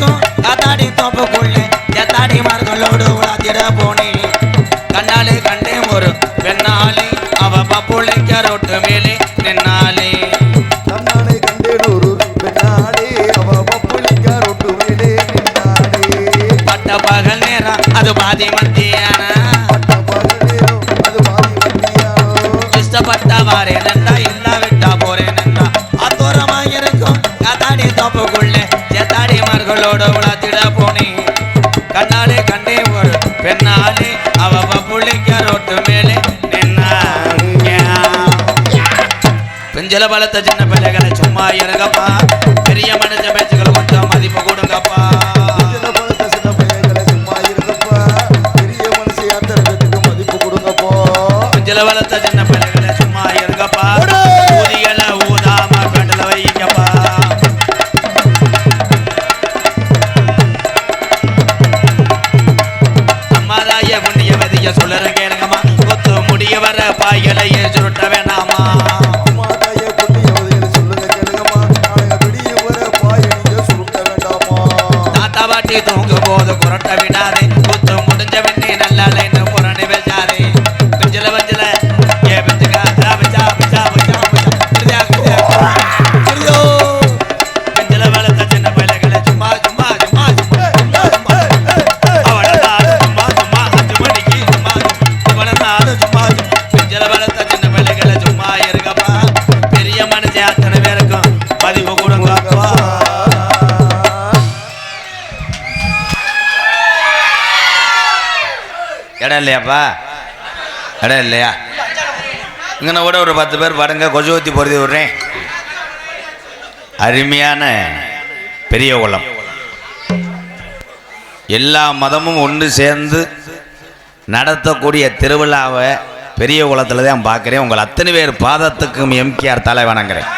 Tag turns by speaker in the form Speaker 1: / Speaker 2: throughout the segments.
Speaker 1: இருக்கும். காத்தாடி தோப்புக்குள்ளே எத்தாடி மார்களோடு உலாத்திட போனேன் கண்ணாலே கண்டேன் ஒரு பெண்ணாலே அவ பப்புளைக்க ரோட்டு மேலே நின்னாலே
Speaker 2: தன்னாலே கண்டேனூரு பெண்ணாடே அவ பப்புளிக்க ரொட்டு மேலே நின்னாடே
Speaker 1: பட்ட பகல் நேரம் அது பாதி மத்தியான இஷ்டப்பட்ட வாரே நன்றா இல்லா விட்டா போறேன் நன்றா அத்தோரமா இருக்கும். காத்தாடி தோப்புக்குள்ளே மார்களோடு உலாத்திட போனேன் கண்ணாலே கண்டே ஒரு பெண்ணாலே அவ பப்புளைக்க ரோட்டு மேலே நின்னாங்க. பெஞ்சல பலத்த சின்ன பிள்ளைகளை சும்மா இருங்கப்பா. பெரிய மனுஷ பேச்சுகள் கொஞ்சம் மதிப்பு கொடுங்கப்பா.
Speaker 2: மதிப்பு கொடுங்கப்போ.
Speaker 1: பெஞ்சல பலத்த சின்ன தாத்தா தூங்கும் போது குரட்ட விடாதே. இடம் இல்லையாப்பா? இடம் இல்லையா? இங்கே கூட ஒரு பத்து பேர் பாருங்க கொசு ஊற்றி பொருதி விட்றேன். அருமையான பெரிய குளம். எல்லா மதமும் ஒன்று சேர்ந்து நடத்தக்கூடிய திருவிழாவை பெரிய குளத்தில் தான் பார்க்குறேன். உங்கள் அத்தனை பேர் பாதத்துக்கும் எம்கேஆர் தலை வணங்குறேன்.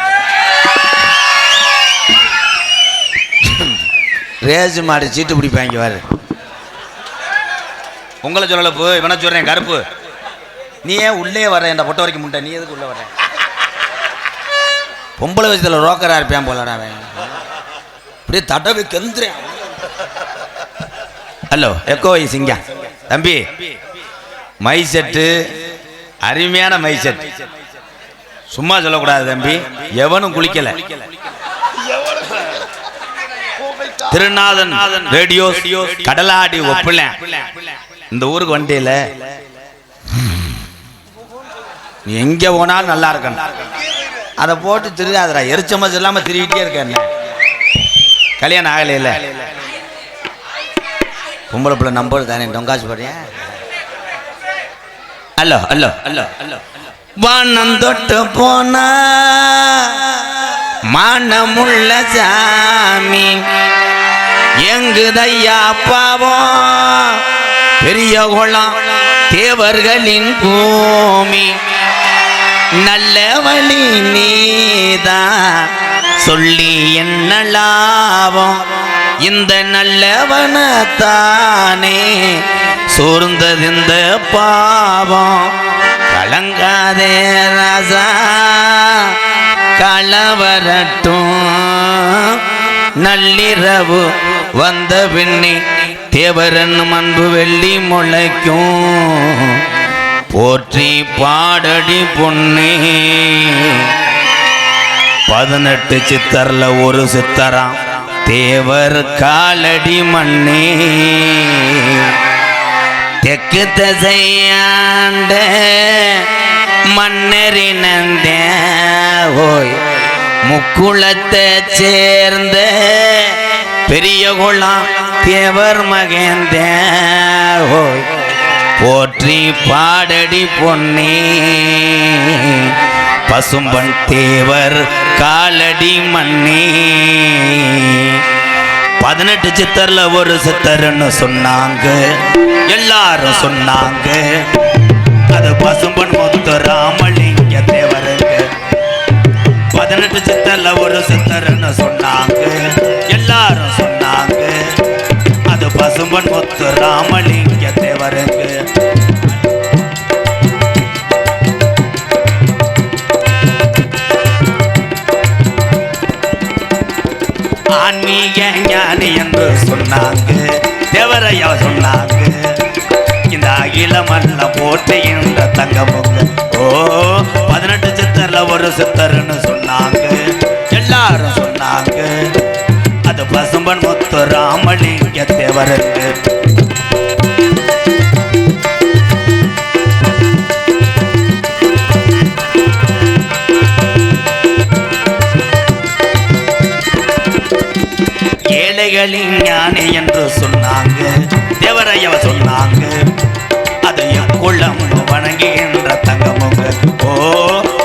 Speaker 1: ரேசு மாடு சீட்டு பிடிப்பாங்க வாரு உங்களை சொல்லல போ இவனை சொல்றேன் கருப்பு. நீ ஏன் உள்ளே வர என்ன பொட்ட வரைக்கும் முட்டை நீ எதுக்கு உள்ள வர பொம்பளை வயசுல ரோக்கரா இருப்பேன் போலடா அவன். அப்படியே தடவை கெந்துறேன். ஹலோ எக்கோ சிங்கா. தம்பி மை செட்டு அருமையான மை செட் சும்மா சொல்லக்கூடாது தம்பி. எவனும் குளிக்கல. திருநாதன் ரேடியோ கடலாடி ஒப்பில இந்த ஊருக்கு வண்டியில. நீ எங்க போனாலும் நல்லா இருக்கணும். அதை போட்டு திருடாதடா எரிச்ச மச்சு இல்லாம திருவிட்டே இருக்க கல்யாணம் ஆகலையில. பொம்பளை பிள்ளை நம்பர் தானே டொங்காசு போறியா ஹலோ ஹலோ ஹலோ ஹலோ. வானம் தொட்டு போனா மானமுள்ள சாமி. எங்குதையா பாவம்? பெரிய குளம் தேவர்களின் பூமி நல்ல வழி நீதா சொல்லி என்ன லாபம் இந்த நல்லவனத்தானே சோர்ந்தது இந்த பாவம் கலங்காதே ராசா களவரட்டும் நள்ளிரவு வந்த பின்னே தேவரன் அன்பு வெள்ளி முளைக்கும். போற்றி பாடடி பொன்னே. பதினெட்டு சித்தரில் ஒரு சித்தராம் தேவர் காலடி மண்ணே தெற்கு திசையாண்ட மன்னரினந்த ஓய் முக்குளத்தை சேர்ந்த பெரிய குளம் தேவர் மகேந்த போற்றி பாடடி பொன்னே. பசும்பன் தேவர் காலடி மண்ணே பதினெட்டு சித்தர்ல ஒரு சித்தர்னு சொன்னாங்க. எல்லாரும் சொன்னாங்க. அது பசும்பன் முத்து ராமலிங்க தேவருங்க. பதினெட்டு சித்தர்ல ஒரு சித்தர்னு சொன்னாங்க. எல்லாரும் சுமன் முத்து ராமலிங்க தேவருங்க ஆன்மீக ஞானி என்று சொன்னாங்க தேவரையா சொன்னாங்க. இந்த அகிலமெல்லாம் போற்றுகின்ற தங்கமுங்க ஓ பதினெட்டு சித்தர்ல ஒரு சித்தர்னு சொன்னாங்க. பசும்பன் முத்து ராமலிங்க தேவருக்கு. ஏழைகளின் ஞானி என்று சொன்னாங்க. தேவரையவ சொன்னாங்க. அது என் குளம் வணங்குகின்ற தங்கமுங்க. ஓ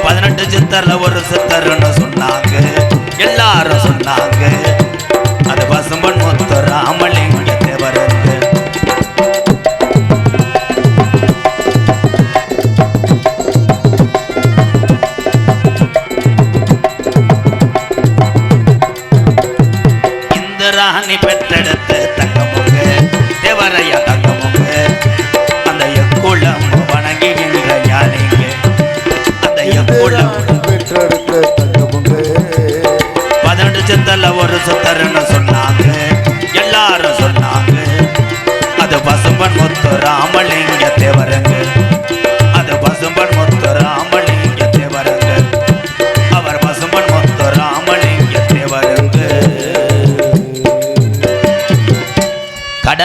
Speaker 1: பதினெட்டு சித்தர்ல ஒரு சித்தர்னு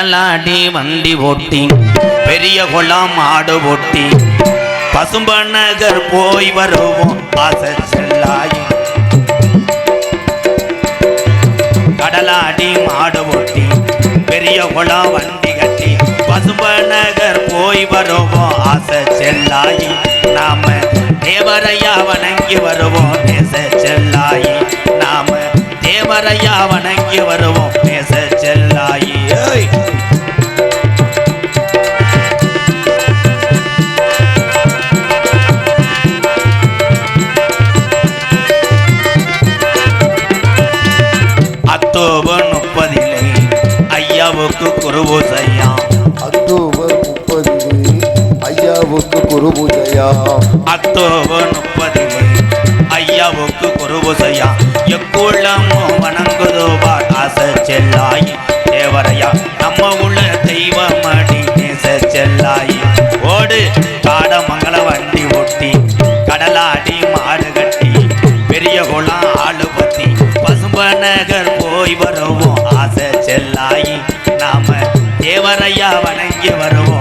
Speaker 1: கடலாடி வண்டி ஓட்டி பெரிய குளம் ஆடு ஓட்டி. பசும்பநகர் போய் வருவோம் ஆசை செல்லாயி. கடலாடி மாடு ஓட்டி பெரிய குளம் வண்டி கட்டி. பசும்பநகர் போய் வருவோம் ஆசை செல்லாயி. நாம தேவரையா வணங்கி வருவோம் நேச செல்லாயி. நாம தேவரையா வணங்கி வருவோம் நேச ஐயாவுக்கு குருவு செய்யாம்
Speaker 2: அக்டோபர் முப்பதிலே ஐயாவுக்கு குரு பூஜையா
Speaker 1: அக்டோபர் முப்பதிலே ஐயாவுக்கு குருவு செய்யாம் எக்குள்ளமும் வணங்குதோவா ஆசை செல்லாயி தேவரையா நம்ம உள்ள தெய்வம் அடி நேச செல்லாயி. ஓடு காட தேவரையா வணங்கி வருவோம்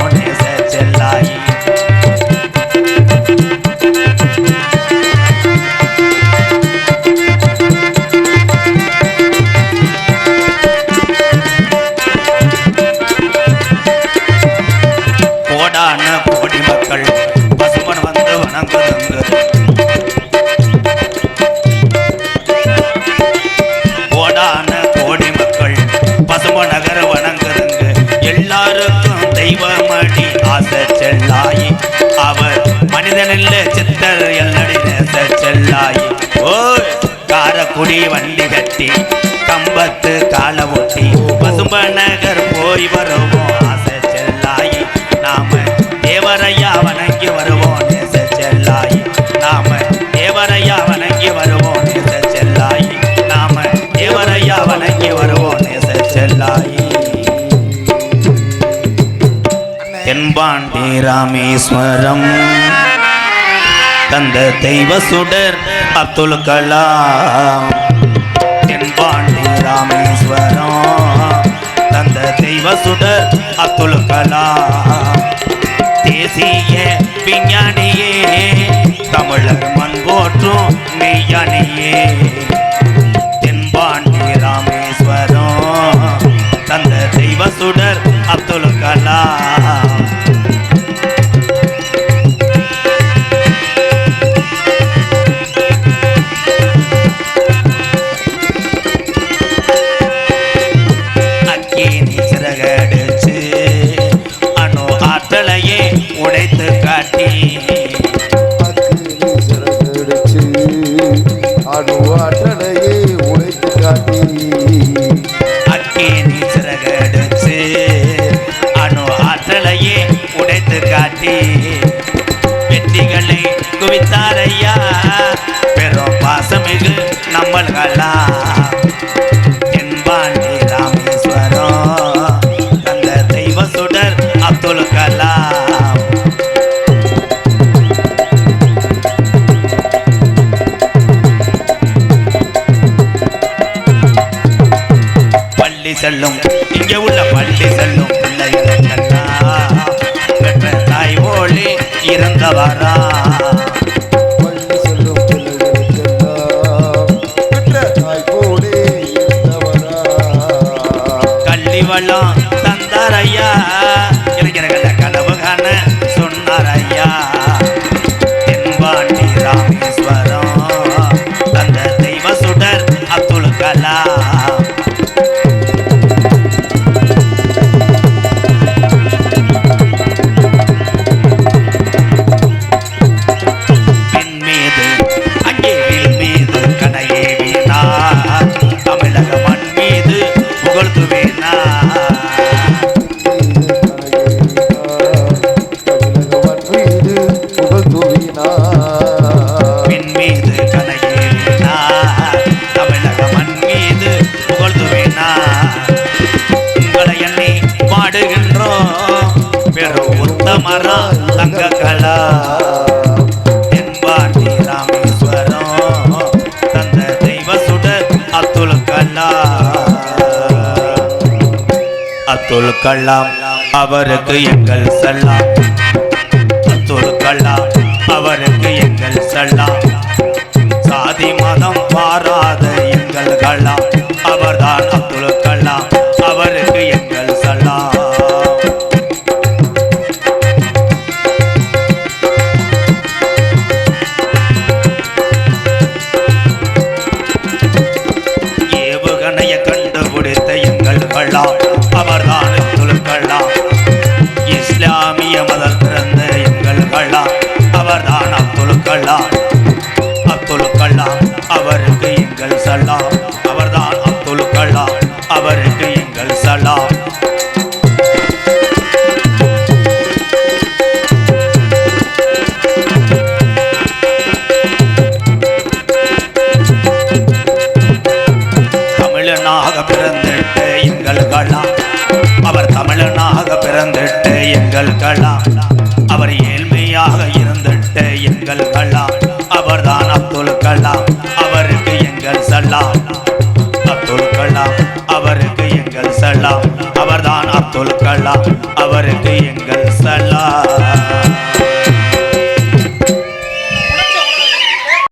Speaker 1: கட்டி கம்பத்து கால ஒட்டி பசும்ப நகர் போய் வருவோம் ஆசை செல்லாயி. நாம தேவரையா வணங்கி வருவோம் நேச செல்லாயி. நாம தேவரையா வணங்கி வருவோம் நேச செல்லாயி. நாம தேவரையா வணங்கி வருவோம் நேச செல்லாயி. தென்பாண்டி ராமேஸ்வரம் தந்த தெய்வ சுடர் அப்துல் கலாம். ராமேஸ்வரம். தந்த தெய்வ சுடர் அப்துல் கலாம். தேசிய விஞ்ஞானியே தமிழர் மண் போற்றும் மெய்யானியே. தென்பாண்டி ராமேஸ்வரம் தந்த தெய்வ சுடர்
Speaker 2: அணுவாற்றலை
Speaker 1: செல்லும். இங்கே உள்ள பள்ளி செல்லும் பிள்ளைகளுக்கெல்லாம் பெற்ற தாய் ஓழி இறந்தவரா.
Speaker 2: பள்ளி செல்லும்
Speaker 1: மரம் தங்க கலா தென்பாண்டி ராமேஸ்வரம் தந்த தெய்வ சுடர் அத்துல் கலா அத்துல் கலாம் அவருக்கு எங்கள் செல்லாம். அத்துல் கலாம் அவருக்கு எங்கள் செல்லாம். சாதி மதம் பாராத எங்கள் கலாம். அவர் தமிழனாக எங்கள் கலாம். அவர் ஏழ்மையாக இருந்துட்டு எங்கள் கலாம்.